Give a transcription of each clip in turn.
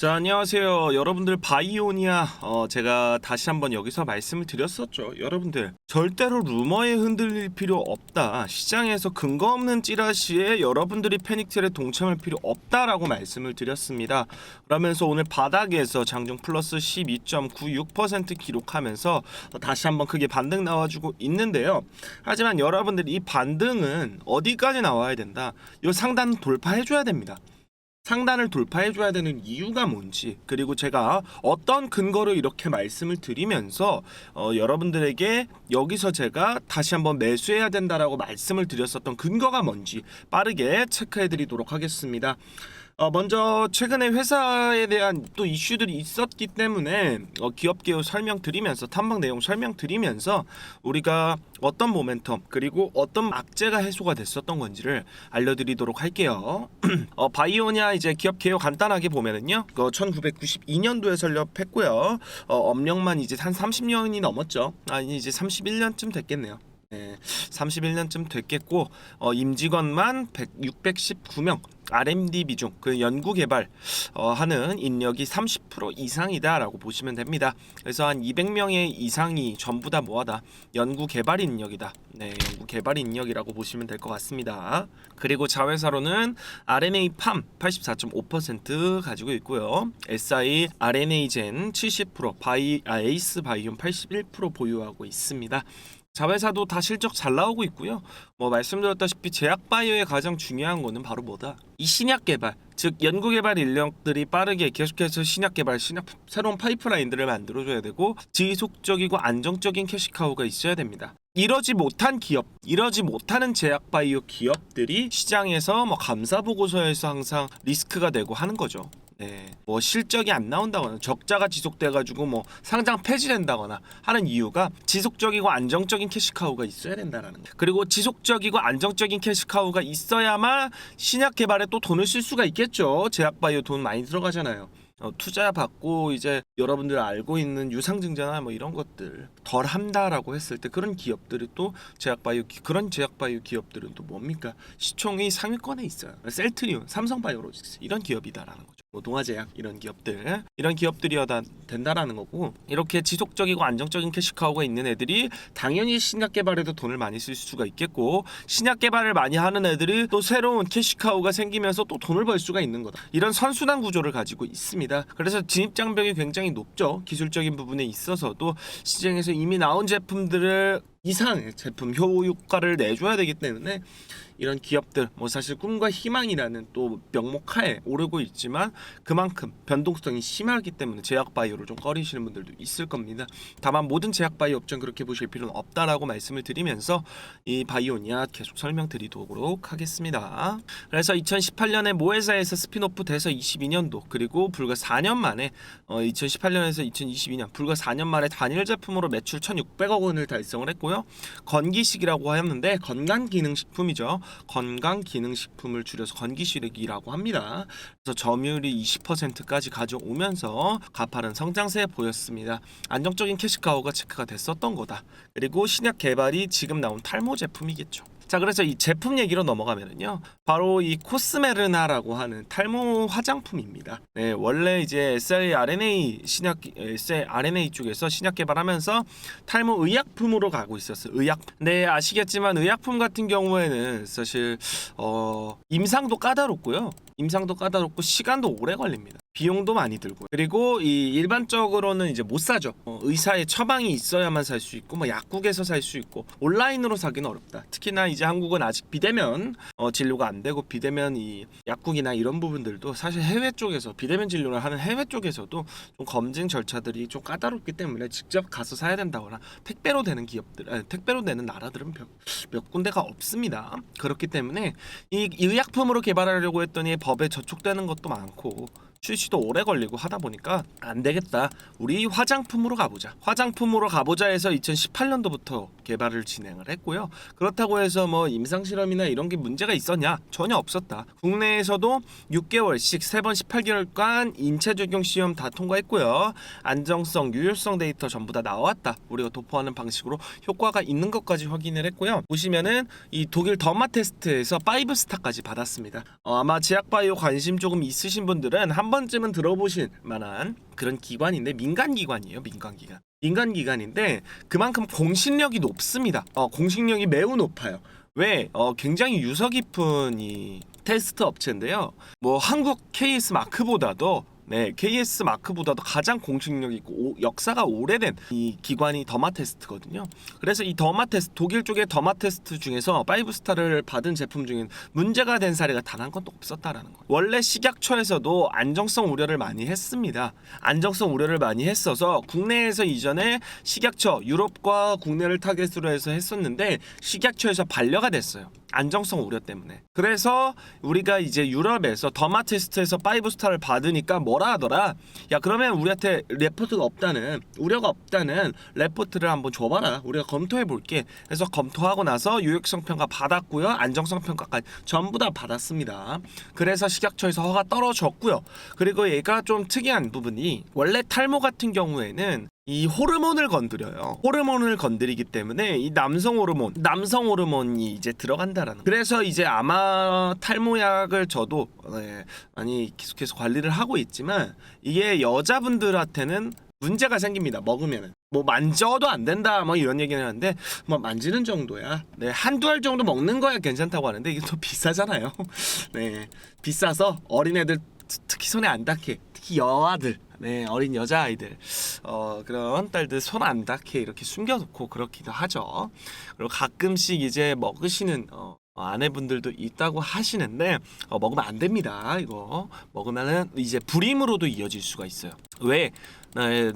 자 안녕하세요. 여러분들 바이오니아 어, 제가 다시 한번 여기서 말씀을 드렸었죠. 여러분들 절대로 루머에 흔들릴 필요 없다. 시장에서 근거 없는 찌라시에 여러분들이 패닉셀에 동참할 필요 없다라고 말씀을 드렸습니다. 그러면서 오늘 바닥에서 장중 플러스 12.96% 기록하면서 어, 다시 한번 크게 반등 나와주고 있는데요. 하지만 여러분들 이 반등은 어디까지 나와야 된다? 이 상단 돌파해줘야 됩니다 상단을 돌파해 줘야 되는 이유가 뭔지 그리고 제가 어떤 근거로 이렇게 말씀을 드리면서 어, 여러분들에게 여기서 제가 다시 한번 매수해야 된다라고 말씀을 드렸었던 근거가 뭔지 빠르게 체크해 드리도록 하겠습니다. 어, 먼저 최근에 회사에 대한 또 이슈들이 있었기 때문에 어, 기업 개요 설명드리면서 탐방 내용 설명드리면서 우리가 어떤 모멘텀 그리고 어떤 악재가 해소가 됐었던 건지를 알려드리도록 할게요. 어, 바이오냐 이제 기업 개요 간단하게 보면은요, 그 1992년도에 설립했고요. 어, 업력만 이제 한 30년이 넘었죠. 아니 이제 31년쯤 됐겠네요. 네, 31년쯤 됐겠고 어, 임직원만 100, 619명 R&D 비중 그 연구 개발 어, 하는 인력이 30% 이상이다라고 보시면 됩니다. 그래서 한 200명의 이상이 전부 다 뭐하다 연구 개발 인력이다. 네, 연구 개발 인력이라고 보시면 될 것 같습니다. 그리고 자회사로는 RNA 팜 84.5% 가지고 있고요. SI RNA 젠 70% 바이 아, 에이스 바이옴 81% 보유하고 있습니다. 자회사도 다 실적 잘 나오고 있고요. 뭐 말씀드렸다시피 제약 바이오의 가장 중요한 거는 바로 뭐다? 이 신약 개발, 즉 연구 개발 인력들이 빠르게 계속해서 신약 개발, 신약 새로운 파이프라인들을 만들어줘야 되고 지속적이고 안정적인 캐시카우가 있어야 됩니다. 이러지 못한 기업, 이러지 못하는 제약 바이오 기업들이 시장에서 뭐 감사 보고서에서 항상 리스크가 되고 하는 거죠. 네, 뭐 실적이 안 나온다거나 적자가 지속돼가지고 뭐 상장 폐지된다거나 하는 이유가 지속적이고 안정적인 캐시카우가 있어야 된다라는 거. 그리고 지속적이고 안정적인 캐시카우가 있어야만 신약 개발에 또 돈을 쓸 수가 있겠죠. 제약바이오 돈 많이 들어가잖아요. 어, 투자 받고 이제 여러분들 알고 있는 유상증자나 뭐 이런 것들 덜 한다라고 했을 때 그런 기업들이 또 제약바이오 기- 그런 제약바이오 기업들은 또 뭡니까 시총이 상위권에 있어요 셀트리온 삼성바이오로직스 이런 기업이다라는 거죠 뭐 동아제약 이런 기업들 이런 기업들이어야 된다라는 거고 이렇게 지속적이고 안정적인 캐시카우가 있는 애들이 당연히 신약 개발에도 돈을 많이 쓸 수가 있겠고 신약 개발을 많이 하는 애들이 또 새로운 캐시카우가 생기면서 또 돈을 벌 수가 있는 거다. 이런 선순환 구조를 가지고 있습니다. 그래서 진입 장벽이 굉장히 높죠. 기술적인 부분에 있어서도 시장에서 이미 나온 제품들을 이상의 제품 효과를 내줘야 되기 때문에 이런 기업들 뭐 사실 꿈과 희망이라는 또 명목하에 오르고 있지만 그만큼 변동성이 심하기 때문에 제약 바이오를 좀 꺼리시는 분들도 있을 겁니다. 다만 모든 제약 바이오 업종 그렇게 보실 필요는 없다라고 말씀을 드리면서 이 바이오니아 계속 설명드리도록 하겠습니다. 그래서 2018년에 모 회사에서 스피노프 돼서 22년도 그리고 불과 4년 만에 어, 2018년에서 2022년 불과 4년 만에 단일 제품으로 매출 1,600억 원을 달성을 했고 요. 건기식이라고 하였는데 건강기능식품이죠. 건강기능식품을 줄여서 건기식이라고 합니다. 그래서 점유율이 20%까지 가져오면서 가파른 성장세 보였습니다. 안정적인 캐시카우가 체크가 됐었던 거다. 그리고 신약 개발이 지금 나온 탈모 제품이겠죠. 자 그래서 이 제품 얘기로 넘어가면은요 바로 이 코스메르나라고 하는 탈모 화장품입니다. 네 원래 이제 sRNA 신약 sRNA 쪽에서 신약 개발하면서 탈모 의약품으로 가고 있었어요. 의약. 네 아시겠지만 의약품 같은 경우에는 사실 어 임상도 까다롭고요. 임상도 까다롭고 시간도 오래 걸립니다. 비용도 많이 들고 그리고 이 일반적으로는 이제 못 사죠. 어, 의사의 처방이 있어야만 살 수 있고 뭐 약국에서 살 수 있고 온라인으로 사기는 어렵다. 특히나 이제 한국은 아직 비대면 어, 진료가 안 되고 비대면 이 약국이나 이런 부분들도 사실 해외 쪽에서 비대면 진료를 하는 해외 쪽에서도 좀 검증 절차들이 좀 까다롭기 때문에 직접 가서 사야 된다거나 택배로 되는 기업들, 아니, 택배로 되는 나라들은 몇, 몇 군데가 없습니다. 그렇기 때문에 이 의약품으로 개발하려고 했더니 법에 저촉되는 것도 많고 출시도 오래 걸리고 하다 보니까 안 되겠다. 우리 화장품으로 가보자. 화장품으로 가보자 해서 2018년도부터 개발을 진행을 했고요. 그렇다고 해서 뭐 임상 실험이나 이런 게 문제가 있었냐? 전혀 없었다. 국내에서도 6개월씩 3번 18개월간 인체 적용 시험 다 통과했고요. 안정성, 유효성 데이터 전부 다 나왔다. 우리가 도포하는 방식으로 효과가 있는 것까지 확인을 했고요. 보시면은 이 독일 더마 테스트에서 5스타까지 받았습니다. 어, 아마 제약바이오 관심 조금 있으신 분들은 한한 번쯤은 들어보실 만한 그런 기관인데 민간 기관이에요. 민간 기관. 민간 기관인데 그만큼 공신력이 높습니다. 어, 공신력이 매우 높아요. 왜? 어, 굉장히 유서 깊은 이 테스트 업체인데요. 뭐 한국 KS 마크보다도 네, KS 마크보다도 가장 공식력 있고 오- 역사가 오래된 이 기관이 더마 테스트거든요. 그래서 이 더마 테스트 독일 쪽의 더마 테스트 중에서 5스타를 받은 제품 중엔 문제가 된 사례가 단 한 건도 없었다라는 거예요. 원래 식약처에서도 안정성 우려를 많이 했습니다. 안정성 우려를 많이 했어서 국내에서 이전에 식약처 유럽과 국내를 타겟으로 해서 했었는데 식약처에서 반려가 됐어요. 안정성 우려 때문에. 그래서 우리가 이제 유럽에서 더마 테스트에서 5스타를 받으니까 뭐라 하더라. 야 그러면 우리한테 레포트가 없다는 우려가 없다는 레포트를 한번 줘봐라. 우리가 검토해 볼게. 그래서 검토하고 나서 유효성 평가 받았고요. 안정성 평가까지 전부 다 받았습니다. 그래서 식약처에서 허가 떨어졌고요. 그리고 얘가 좀 특이한 부분이 원래 탈모 같은 경우에는 이 호르몬을 건드려요. 호르몬을 건드리기 때문에 이 남성 호르몬, 남성 호르몬이 이제 들어간다라는. 거. 그래서 이제 아마 탈모약을 저도 네, 많이 계속해서 관리를 하고 있지만 이게 여자분들한테는 문제가 생깁니다. 먹으면은 뭐 만져도 안 된다 뭐 이런 얘기는 하는데 뭐 만지는 정도야. 네 한두 알 정도 먹는 거야 괜찮다고 하는데 이게 또 비싸잖아요. 네 비싸서 어린애들 특히 손에 안 닿게 특히 여아들 네 어린 여자 아이들. 어 그런 딸들 손 안 닿게 이렇게 숨겨놓고 그렇기도 하죠. 그리고 가끔씩 이제 먹으시는 어, 아내분들도 있다고 하시는데 어, 먹으면 안 됩니다 이거. 먹으면은 이제 불임으로도 이어질 수가 있어요. 왜? 네,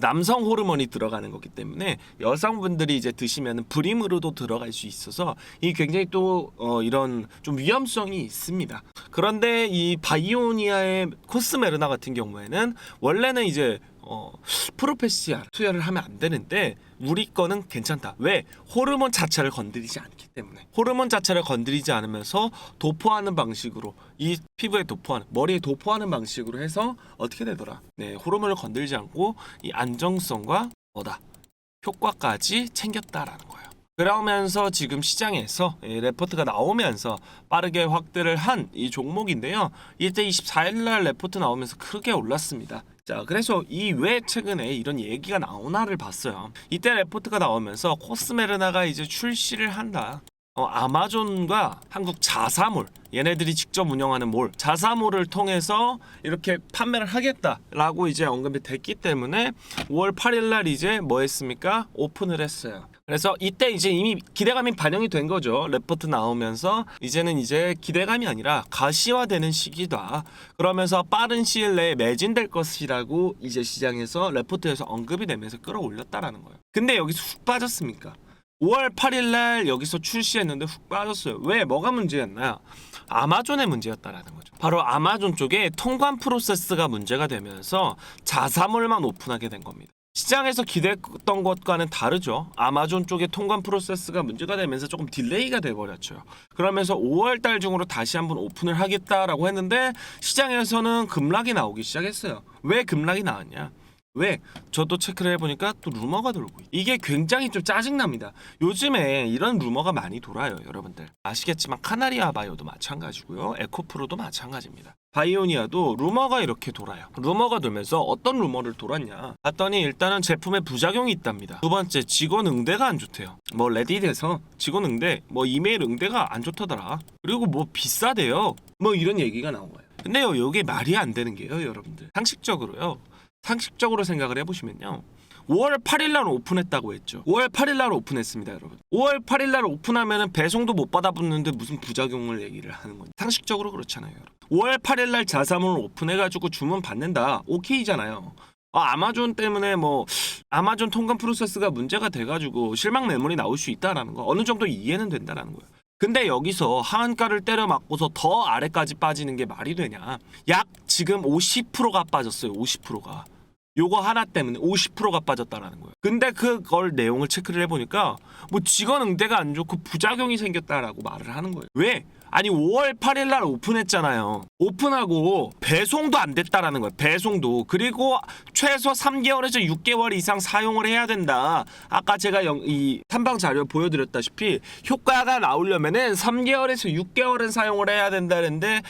남성 호르몬이 들어가는 거기 때문에 여성분들이 이제 드시면 불임으로도 들어갈 수 있어서 이 굉장히 또 어, 이런 좀 위험성이 있습니다. 그런데 이 바이오니아의 코스메르나 같은 경우에는 원래는 이제 어, 프로페시아 투여를 하면 안 되는데 우리 거는 괜찮다. 왜? 호르몬 자체를 건드리지 않기 때문에. 호르몬 자체를 건드리지 않으면서 도포하는 방식으로 이 피부에 도포하는 머리에 도포하는 방식으로 해서 어떻게 되더라? 네, 호르몬을 건드리지 않고 이 안정성과 뭐다? 효과까지 챙겼다라는 거예요. 그러면서 지금 시장에서 이 레포트가 나오면서 빠르게 확대를 한 이 종목인데요. 이때 24일 날 레포트 나오면서 크게 올랐습니다. 자, 그래서 이 왜 최근에 이런 얘기가 나오나를 봤어요. 이때 레포트가 나오면서 코스메르나가 이제 출시를 한다. 어, 아마존과 한국 자사몰 얘네들이 직접 운영하는 몰 자사몰을 통해서 이렇게 판매를 하겠다라고 이제 언급이 됐기 때문에 5월 8일 날 이제 뭐 했습니까? 오픈을 했어요. 그래서 이때 이제 이미 기대감이 반영이 된 거죠. 레포트 나오면서 이제는 이제 기대감이 아니라 가시화되는 시기다. 그러면서 빠른 시일 내에 매진될 것이라고 이제 시장에서 레포트에서 언급이 되면서 끌어올렸다라는 거예요. 근데 여기서 훅 빠졌습니까? 5월 8일 날 여기서 출시했는데 훅 빠졌어요. 왜? 뭐가 문제였나요? 아마존의 문제였다라는 거죠. 바로 아마존 쪽에 통관 프로세스가 문제가 되면서 자사몰만 오픈하게 된 겁니다. 시장에서 기대했던 것과는 다르죠. 아마존 쪽의 통관 프로세스가 문제가 되면서 조금 딜레이가 돼 버렸죠. 그러면서 5월 달 중으로 다시 한번 오픈을 하겠다라고 했는데 시장에서는 급락이 나오기 시작했어요. 왜 급락이 나왔냐? 왜? 저도 체크를 해보니까 또 루머가 돌고 있- 이게 굉장히 좀 짜증납니다. 요즘에 이런 루머가 많이 돌아요, 여러분들. 아시겠지만 카나리아 바이오도 마찬가지고요, 에코프로도 마찬가지입니다. 바이오니아도 루머가 이렇게 돌아요. 루머가 돌면서 어떤 루머를 돌았냐? 봤더니 일단은 제품에 부작용이 있답니다. 두 번째 직원 응대가 안 좋대요. 뭐 레딧에서 직원 응대, 뭐 이메일 응대가 안 좋다더라. 그리고 뭐 비싸대요. 뭐 이런 얘기가 나온 거예요. 근데요, 이게 말이 안 되는 게요, 여러분들. 상식적으로요. 상식적으로 생각을 해보시면요. 5월 8일 날 오픈했다고 했죠. 5월 8일 날 오픈했습니다, 여러분. 5월 8일 날 오픈하면은 배송도 못 받아붙는데 무슨 부작용을 얘기를 하는 건지. 상식적으로 그렇잖아요, 여러분. 5월 8일 날 자사몰 오픈해가지고 주문 받는다. 오케이잖아요. 아, 아마존 때문에 뭐 아마존 통관 프로세스가 문제가 돼가지고 실망 매물이 나올 수 있다라는 거 어느 정도 이해는 된다라는 거예요. 근데 여기서 하한가를 때려 맞고서 더 아래까지 빠지는 게 말이 되냐? 약 지금 50%가 빠졌어요. 50%가. 요거 하나 때문에 50%가 빠졌다라는 거예요. 근데 그걸 내용을 체크를 해보니까 뭐 직원 응대가 안 좋고 부작용이 생겼다라고 말을 하는 거예요. 왜? 아니 5월 8일 날 오픈했잖아요. 오픈하고 배송도 안 됐다라는 거예요. 배송도 그리고 최소 3개월에서 6개월 이상 사용을 해야 된다. 아까 제가 영, 이 탐방 자료 보여드렸다시피 효과가 나오려면은 3개월에서 6개월은 사용을 해야 된다는데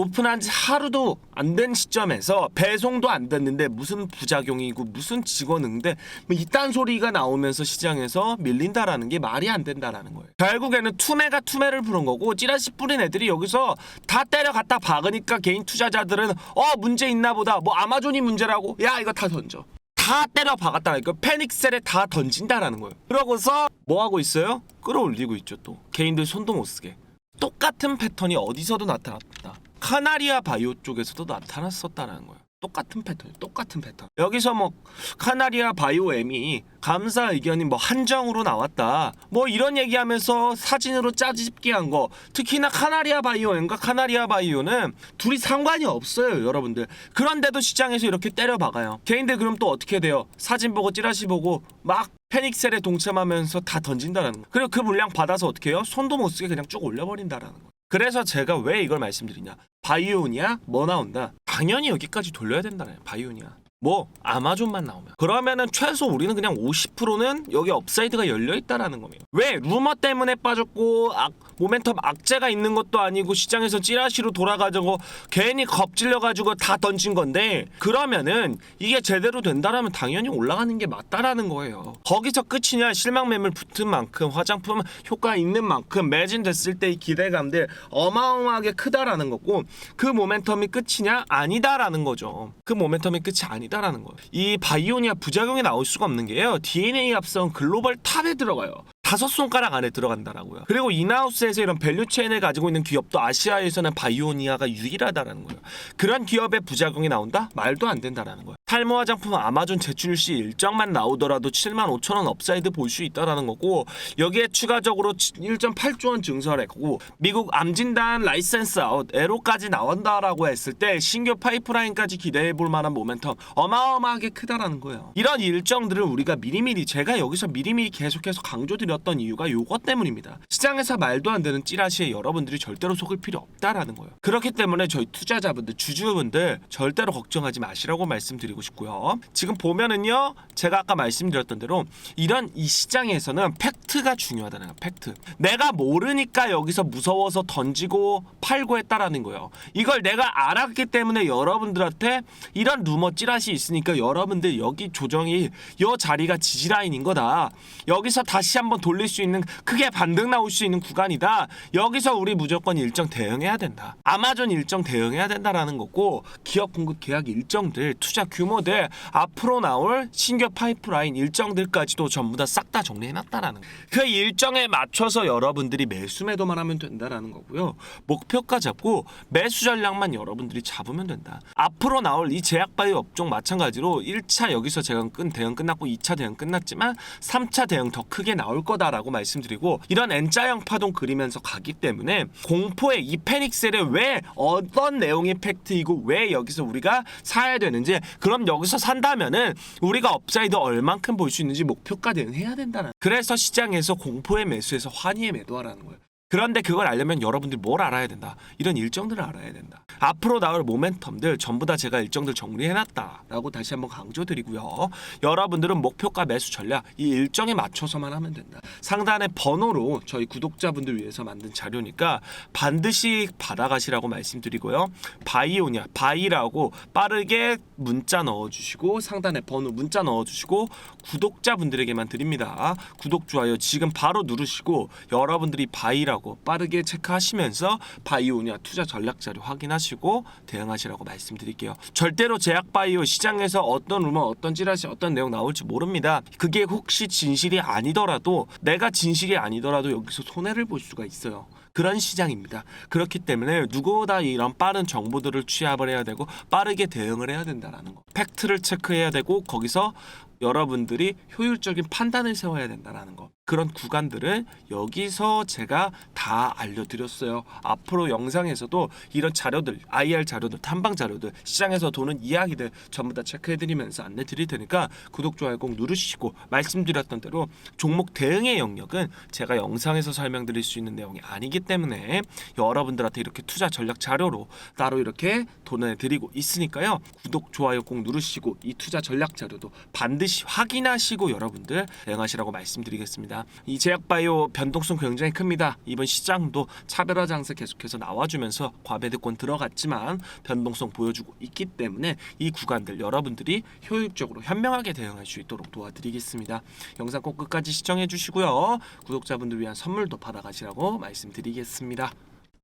오픈한 지 하루도 안 된 시점에서 배송도 안 됐는데 무슨 부작용이고 무슨 직원 응대 뭐 이딴 소리가 나오면서 시장에서 밀린다라는 게 말이 안 된다라는 거예요. 결국에는 투매가 투매를 부른 거고 찌라시 뿌린 애들이 여기서 다 때려 갖다 박으니까 개인 투자자들은 어 문제 있나 보다 뭐 아마존이 문제라고 야 이거 다 던져. 다 때려 박았다니까 패닉셀에 다 던진다라는 거예요. 그러고서 뭐 하고 있어요? 끌어올리고 있죠 또 개인들 손도 못 쓰게. 똑같은 패턴이 어디서도 나타났다. 카나리아 바이오 쪽에서도 나타났었다는 거예요. 똑같은 패턴, 똑같은 패턴. 여기서 뭐 카나리아 바이오엠이 감사 의견이 뭐 한정으로 나왔다. 뭐 이런 얘기하면서 사진으로 짜집기 한 거. 특히나 카나리아 바이오엠과 카나리아 바이오는 둘이 상관이 없어요, 여러분들. 그런데도 시장에서 이렇게 때려 박아요. 개인들 그럼 또 어떻게 돼요? 사진 보고 찌라시 보고 막 패닉셀에 동참하면서 다 던진다는 거. 그리고 그 물량 받아서 어떻게 해요? 손도 못 쓰게 그냥 쭉 올려버린다라는 거. 그래서 제가 왜 이걸 말씀드리냐? 바이오니아 뭐 나온다? 당연히 여기까지 돌려야 된다네. 바이오니아. 뭐 아마존만 나오면 그러면은 최소 우리는 그냥 50%는 여기 업사이드가 열려 있다라는 겁니다. 왜 루머 때문에 빠졌고 악, 모멘텀 악재가 있는 것도 아니고 시장에서 찌라시로 돌아가지고 괜히 겁질려 가지고 다 던진 건데 그러면은 이게 제대로 된다라면 당연히 올라가는 게 맞다라는 거예요. 거기서 끝이냐 실망 매물 붙은 만큼 화장품 효과 있는 만큼 매진됐을 때이 기대감들 어마어마하게 크다라는 거고 그 모멘텀이 끝이냐 아니다라는 거죠. 그 모멘텀이 끝이 아니다라는 거예요. 이 바이오니아 부작용이 나올 수가 없는 게요. DNA 합성 글로벌 탑에 들어가요. 다섯 손가락 안에 들어간다라고요. 그리고 인하우스에서 이런 밸류 체인을 가지고 있는 기업도 아시아에서는 바이오니아가 유일하다라는 거예요. 그런 기업의 부작용이 나온다? 말도 안 된다라는 거예요. 탈모 화장품 아마존 제출 시 일정만 나오더라도 7만 5천 원 업사이드 볼 수 있다라는 거고 여기에 추가적으로 1.8조 원 증설했고 미국 암진단 라이센스 아웃 에로까지 나온다라고 했을 때 신규 파이프라인까지 기대해 볼 만한 모멘텀 어마어마하게 크다라는 거예요. 이런 일정들을 우리가 미리미리 제가 여기서 미리미리 계속해서 강조드 렸던 이유가 요것 때문입니다. 시장에서 말도 안 되는 찌라시에 여러분들이 절대로 속을 필요 없다라는 거예요. 그렇기 때문에 저희 투자자분들 주주분들 절대로 걱정하지 마시라고 말씀드리고 싶고요. 지금 보면은요 제가 아까 말씀드렸던 대로 이런 이 시장에서는 팩트가 중요하다는 거예요. 팩트. 내가 모르니까 여기서 무서워서 던지고 팔고 했다라는 거예요. 이걸 내가 알았기 때문에 여러분들한테 이런 루머 찌라시 있으니까 여러분들 여기 조정이 요 자리가 지지라인인 거다. 여기서 다시 한번 돌릴 수 있는 크게 반등 나올 수 있는 구간이다. 여기서 우리 무조건 일정 대응해야 된다. 아마존 일정 대응해야 된다라는 거고 기업 공급 계약 일정들 투자 규모들 앞으로 나올 신규 파이프라인 일정들까지도 전부 다 싹 다 정리해놨다라는 거예요. 그 일정에 맞춰서 여러분들이 매수 매도만 하면 된다라는 거고요. 목표가 잡고 매수 전략만 여러분들이 잡으면 된다. 앞으로 나올 이 제약바이오 업종 마찬가지로 1차 여기서 제가 끈 대응 끝났고 2차 대응 끝났지만 3차 대응 더 크게 나올 거다라고 말씀드리고 이런 N자형 파동 그리면서 가기 때문에 공포의 이 패닉셀에 왜 어떤 내용이 팩트이고 왜 여기서 우리가 사야 되는지 그럼 여기서 산다면은 우리가 업사이드 얼만큼 볼 수 있는지 목표가 대응해야 된다는 그래서 시장에서 공포의 매수에서 환희의 매도하라는 거예요. 그런데 그걸 알려면 여러분들이 뭘 알아야 된다. 이런 일정들을 알아야 된다. 앞으로 나올 모멘텀들 전부 다 제가 일정들 정리해놨다라고 다시 한번 강조드리고요. 여러분들은 목표가 매수 전략 이 일정에 맞춰서만 하면 된다. 상단의 번호로 저희 구독자분들 위해서 만든 자료니까 반드시 받아가시라고 말씀드리고요. 바이오냐 바이라고 빠르게 문자 넣어주시고 상단에 번호 문자 넣어주시고 구독자분들에게만 드립니다. 구독 좋아요 지금 바로 누르시고 여러분들이 바이라고 빠르게 체크하시면서 바이오냐 투자 전략 자료 확인하시고 대응하시라고 말씀드릴게요. 절대로 제약 바이오 시장에서 어떤 루머 어떤 찌라시 어떤 내용 나올지 모릅니다. 그게 혹시 진실이 아니더라도 내가 진실이 아니더라도 여기서 손해를 볼 수가 있어요. 그런 시장입니다. 그렇기 때문에 누구보다 이런 빠른 정보들을 취합을 해야 되고 빠르게 대응을 해야 된다라는 거. 팩트를 체크해야 되고 거기서 여러분들이 효율적인 판단을 세워야 된다라는 거. 그런 구간들을 여기서 제가 다 알려드렸어요. 앞으로 영상에서도 이런 자료들, IR 자료들, 탐방 자료들, 시장에서 도는 이야기들 전부 다 체크해드리면서 안내 드릴 테니까 구독, 좋아요 꼭 누르시고 말씀드렸던 대로 종목 대응의 영역은 제가 영상에서 설명드릴 수 있는 내용이 아니기 때문에 여러분들한테 이렇게 투자 전략 자료로 따로 이렇게 도내드리고 있으니까요. 구독, 좋아요 꼭 누르시고 이 투자 전략 자료도 반드시 확인하시고 여러분들 대응하시라고 말씀드리겠습니다. 있습니다. 이 제약바이오 변동성 굉장히 큽니다. 이번 시장도 차별화 장세 계속해서 나와주면서 과매도권 들어갔지만 변동성 보여주고 있기 때문에 이 구간들 여러분들이 효율적으로 현명하게 대응할 수 있도록 도와드리겠습니다. 영상 꼭 끝까지 시청해 주시고요. 구독자분들 위한 선물도 받아가시라고 말씀드리겠습니다.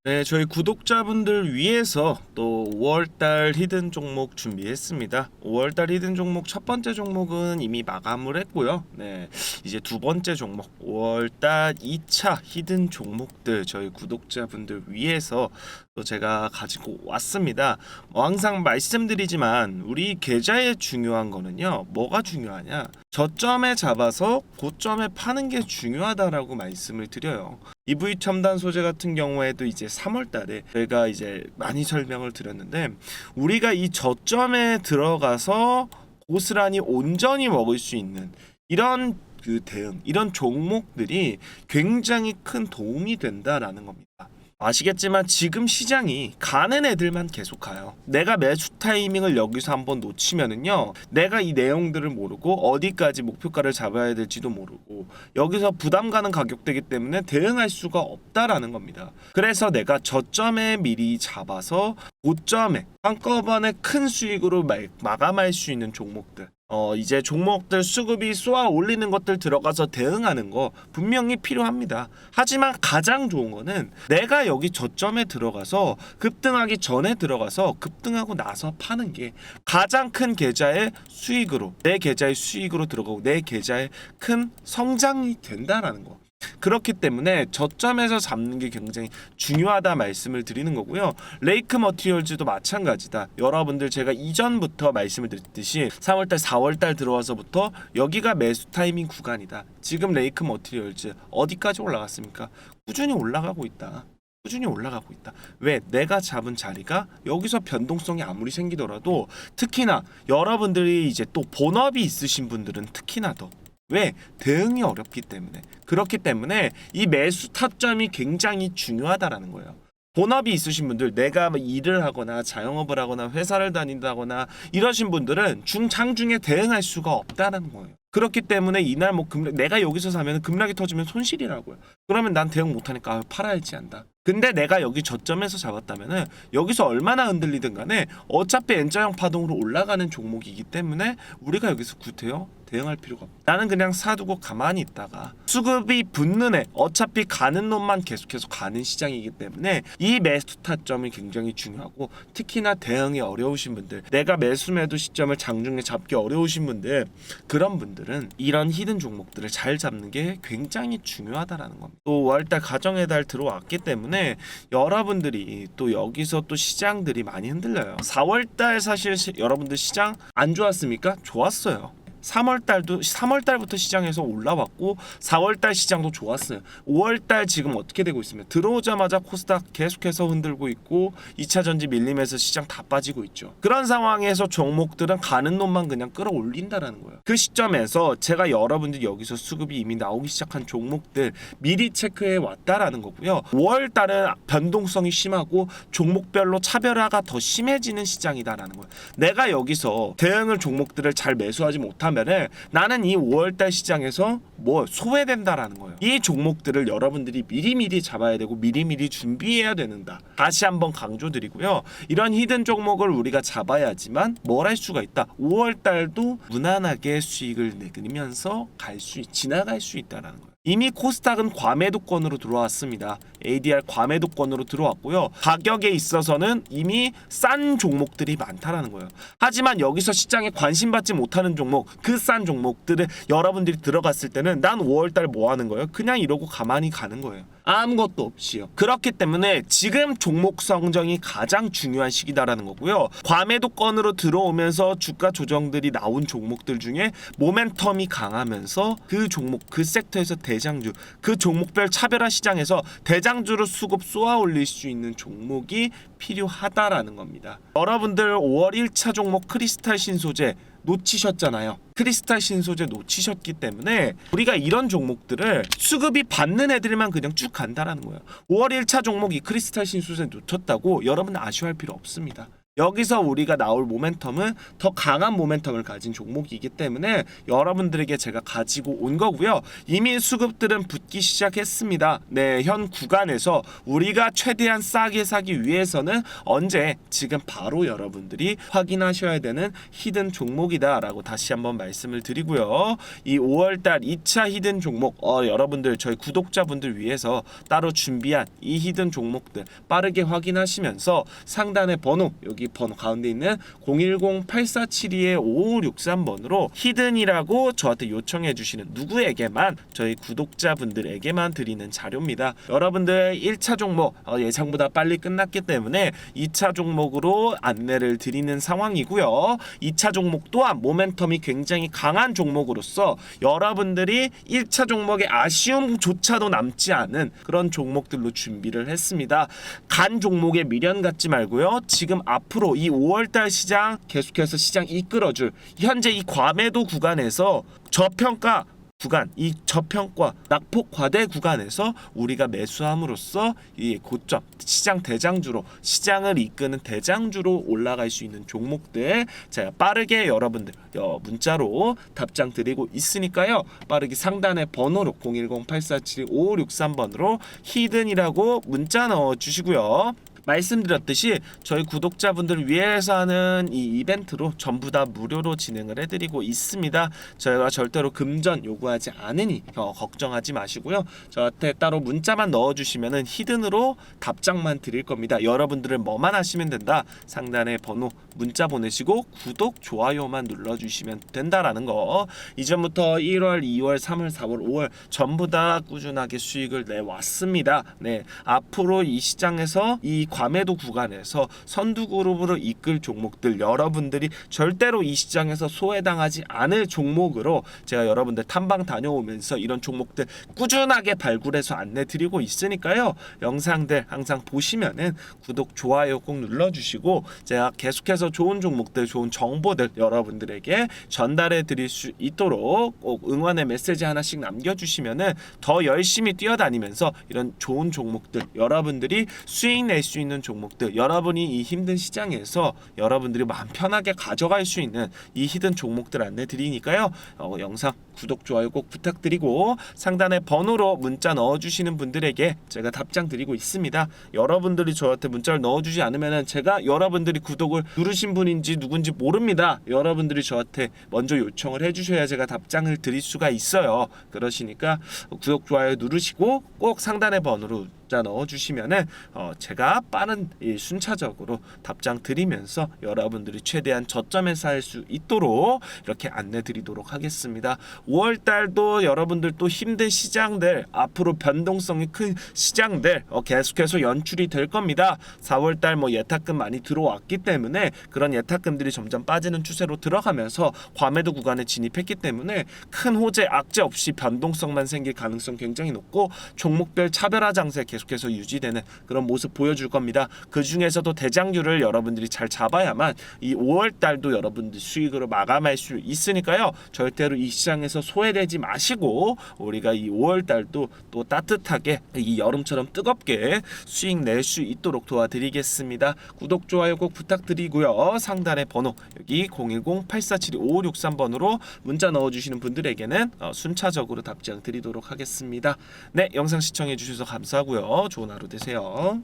네, 저희 구독자분들 위해서 또 5월달 히든 종목 준비했습니다. 5월달 히든 종목 첫 번째 종목은 이미 마감을 했고요. 네, 이제 두 번째 종목 5월달 2차 히든 종목들 저희 구독자분들 위해서 또 제가 가지고 왔습니다. 뭐 항상 말씀드리지만 우리 계좌에 중요한 거는요. 뭐가 중요하냐? 저점에 잡아서 고점에 파는 게 중요하다라고 말씀을 드려요. EV 첨단 소재 같은 경우에도 이제 3월 달에 제가 이제 많이 설명을 드렸는데 우리가 이 저점에 들어가서 고스란히 온전히 먹을 수 있는 이런 그 대응, 이런 종목들이 굉장히 큰 도움이 된다라는 겁니다. 아시겠지만 지금 시장이 가는 애들만 계속 가요. 내가 매수 타이밍을 여기서 한번 놓치면은요. 내가 이 내용들을 모르고 어디까지 목표가를 잡아야 될지도 모르고 여기서 부담 가는 가격대기 때문에 대응할 수가 없다라는 겁니다. 그래서 내가 저점에 미리 잡아서 고점에 한꺼번에 큰 수익으로 마- 마감할 수 있는 종목들 어 이제 종목들 수급이 쏘아 올리는 것들 들어가서 대응하는 거 분명히 필요합니다. 하지만 가장 좋은 거는 내가 여기 저점에 들어가서 급등하기 전에 들어가서 급등하고 나서 파는 게 가장 큰 계좌의 수익으로 내 계좌의 수익으로 들어가고 내 계좌의 큰 성장이 된다라는 거. 그렇기 때문에 저점에서 잡는 게 굉장히 중요하다 말씀을 드리는 거고요. 레이크 머티리얼즈도 마찬가지다. 여러분들 제가 이전부터 말씀을 드렸듯이 3월달, 4월달 들어와서부터 여기가 매수 타이밍 구간이다. 지금 레이크 머티리얼즈 어디까지 올라갔습니까? 꾸준히 올라가고 있다. 꾸준히 올라가고 있다. 왜? 내가 잡은 자리가 여기서 변동성이 아무리 생기더라도 특히나 여러분들이 이제 또 본업이 있으신 분들은 특히나 더 왜? 대응이 어렵기 때문에. 그렇기 때문에 이 매수 타점이 굉장히 중요하다라는 거예요. 본업이 있으신 분들, 내가 뭐 일을 하거나 자영업을 하거나 회사를 다닌다거나 이러신 분들은 중장중에 대응할 수가 없다라는 거예요. 그렇기 때문에 이날 뭐 급락, 내가 여기서 사면 급락이 터지면 손실이라고요. 그러면 난 대응 못하니까 아, 팔아야지 한다. 근데 내가 여기 저점에서 잡았다면은 여기서 얼마나 흔들리든 간에 어차피 N자형 파동으로 올라가는 종목이기 때문에 우리가 여기서 구태여 대응할 필요가 없다. 나는 그냥 사두고 가만히 있다가 수급이 붙는 애 어차피 가는 놈만 계속해서 가는 시장이기 때문에 이 매수 타점이 굉장히 중요하고 특히나 대응이 어려우신 분들 내가 매수 매도 시점을 장중에 잡기 어려우신 분들 그런 분들은 이런 히든 종목들을 잘 잡는 게 굉장히 중요하다라는 겁니다. 또 5월달 가정의 달 들어왔기 때문에 여러분들이 또 여기서 또 시장들이 많이 흔들려요. 4월달 사실 시, 여러분들 시장 안 좋았습니까? 좋았어요. 3월 달도 3월 달부터 시장에서 올라왔고 4월 달 시장도 좋았어요. 5월 달 지금 어떻게 되고 있으면 들어오자마자 코스닥 계속해서 흔들고 있고 2차 전지 밀림에서 시장 다 빠지고 있죠. 그런 상황에서 종목들은 가는 놈만 그냥 끌어올린다라는 거예요. 그 시점에서 제가 여러분들 여기서 수급이 이미 나오기 시작한 종목들 미리 체크해 왔다라는 거고요. 5월 달은 변동성이 심하고 종목별로 차별화가 더 심해지는 시장이다라는 거예요. 내가 여기서 대응을 종목들을 잘 매수하지 못하면 은 나는 이 5월달 시장에서 뭐 소외된다라는 거예요. 이 종목들을 여러분들이 미리미리 잡아야 되고 미리미리 준비해야 되는다. 다시 한번 강조드리고요. 이런 히든 종목을 우리가 잡아야지만 뭘 할 수가 있다. 5월달도 무난하게 수익을 내면서 갈 수 지나갈 수 있다라는 거예요. 이미 코스닥은 과매도권으로 들어왔습니다. ADR 과매도권으로 들어왔고요. 가격에 있어서는 이미 싼 종목들이 많다라는 거예요. 하지만 여기서 시장에 관심 받지 못하는 종목, 그 싼 종목들을 여러분들이 들어갔을 때는 난 5월달 뭐 하는 거예요? 그냥 이러고 가만히 가는 거예요. 아무것도 없이요. 그렇기 때문에 지금 종목 성정이 가장 중요한 시기다라는 거고요. 과매도권으로 들어오면서 주가 조정들이 나온 종목들 중에 모멘텀이 강하면서 그 종목 그 섹터에서 대장주 그 종목별 차별화 시장에서 대장주로 수급 쏘아 올릴 수 있는 종목이 필요하다라는 겁니다. 여러분들 5월 1차 종목 크리스탈 신소재 놓치셨잖아요. 크리스탈 신소재 놓치셨기 때문에 우리가 이런 종목들을 수급이 받는 애들만 그냥 쭉 간다라는 거예요. 5월 1차 종목 이 크리스탈 신소재 놓쳤다고 여러분 아쉬워할 필요 없습니다. 여기서 우리가 나올 모멘텀은 더 강한 모멘텀을 가진 종목이기 때문에 여러분들에게 제가 가지고 온 거고요. 이미 수급들은 붙기 시작했습니다. 네, 현 구간에서 우리가 최대한 싸게 사기 위해서는 언제 지금 바로 여러분들이 확인하셔야 되는 히든 종목이다라고 다시 한번 말씀을 드리고요. 이 5월달 2차 히든 종목 어, 여러분들 저희 구독자분들 위해서 따로 준비한 이 히든 종목들 빠르게 확인하시면서 상단의 번호 여기 번호 가운데 있는 010-8472-5563번으로 히든이라고 저한테 요청해 주시는 누구에게만 저희 구독자분들에게만 드리는 자료입니다. 여러분들 1차 종목 어, 예상보다 빨리 끝났기 때문에 2차 종목으로 안내를 드리는 상황이고요. 2차 종목 또한 모멘텀이 굉장히 강한 종목으로서 여러분들이 1차 종목의 아쉬움조차도 남지 않은 그런 종목들로 준비를 했습니다. 간 종목에 미련 갖지 말고요. 지금 앞 으로 이 5월달 시장 계속해서 시장 이끌어줄 현재 이 과매도 구간에서 저평가 구간 이 저평가 낙폭 과대 구간에서 우리가 매수함으로써 이 고점 시장 대장주로 시장을 이끄는 대장주로 올라갈 수 있는 종목들 제가 빠르게 여러분들 어, 문자로 답장 드리고 있으니까요. 빠르게 상단의 번호로 010-8472-5563번으로 히든이라고 문자 넣어 주시고요 말씀드렸듯이 저희 구독자분들 위해서 하는 이 이벤트로 전부 다 무료로 진행을 해드리고 있습니다. 저희가 절대로 금전 요구하지 않으니 어, 걱정하지 마시고요. 저한테 따로 문자만 넣어주시면은 히든으로 답장만 드릴 겁니다. 여러분들은 뭐만 하시면 된다. 상단에 번호 문자 보내시고 구독 좋아요만 눌러주시면 된다라는 거. 이전부터 1월, 2월, 3월, 4월, 5월 전부 다 꾸준하게 수익을 내왔습니다. 네, 앞으로 이 시장에서 이 과매도 구간에서 선두 그룹으로 이끌 종목들 여러분들이 절대로 이 시장에서 소외당하지 않을 종목으로 제가 여러분들 탐방 다녀오면서 이런 종목들 꾸준하게 발굴해서 안내 드리고 있으니까요. 영상들 항상 보시면은 구독 좋아요 꼭 눌러주시고 제가 계속해서 좋은 종목들 좋은 정보들 여러분들에게 전달해 드릴 수 있도록 꼭 응원의 메시지 하나씩 남겨주시면은 더 열심히 뛰어다니면서 이런 좋은 종목들 여러분들이 수익 낼수 있는 종목들 여러분이 이 힘든 시장에서 여러분들이 마음 편하게 가져갈 수 있는 이 히든 종목들 안내 드리니까요. 어, 영상 구독 좋아요 꼭 부탁드리고 상단에 번호로 문자 넣어주시는 분들에게 제가 답장 드리고 있습니다. 여러분들이 저한테 문자를 넣어주지 않으면은 제가 여러분들이 구독을 누르신 분인지 누군지 모릅니다. 여러분들이 저한테 먼저 요청을 해주셔야 제가 답장을 드릴 수가 있어요. 그러시니까 구독 좋아요 누르시고 꼭 상단의 번호로 문자 넣어주시면은 어, 제가 빠른 이 순차적으로 답장 드리면서 여러분들이 최대한 저점에서 할수 있도록 이렇게 안내 드리도록 하겠습니다. 5월 달도 여러분들 또 힘든 시장들 앞으로 변동성이 큰 시장들 어, 계속해서 연출이 될 겁니다. 4월 달 뭐 예탁금 많이 들어왔기 때문에 그런 예탁금들이 점점 빠지는 추세로 들어가면서 과매도 구간에 진입했기 때문에 큰 호재 악재 없이 변동성만 생길 가능성 굉장히 높고 종목별 차별화 장세 계속 해서 유지되는 그런 모습 보여줄 겁니다. 그 중에서도 대장주를 여러분들이 잘 잡아야만 이 5월 달도 여러분들 수익으로 마감할 수 있으니까요. 절대로 이 시장에서 소외되지 마시고 우리가 이 5월 달도 또 따뜻하게 이 여름처럼 뜨겁게 수익 낼 수 있도록 도와드리겠습니다. 구독 좋아요 꼭 부탁드리고요. 상단의 번호 여기 010-8472-5563번으로 문자 넣어주시는 분들에게는 어, 순차적으로 답장 드리도록 하겠습니다. 네, 영상 시청해 주셔서 감사하 좋은 하루 되세요.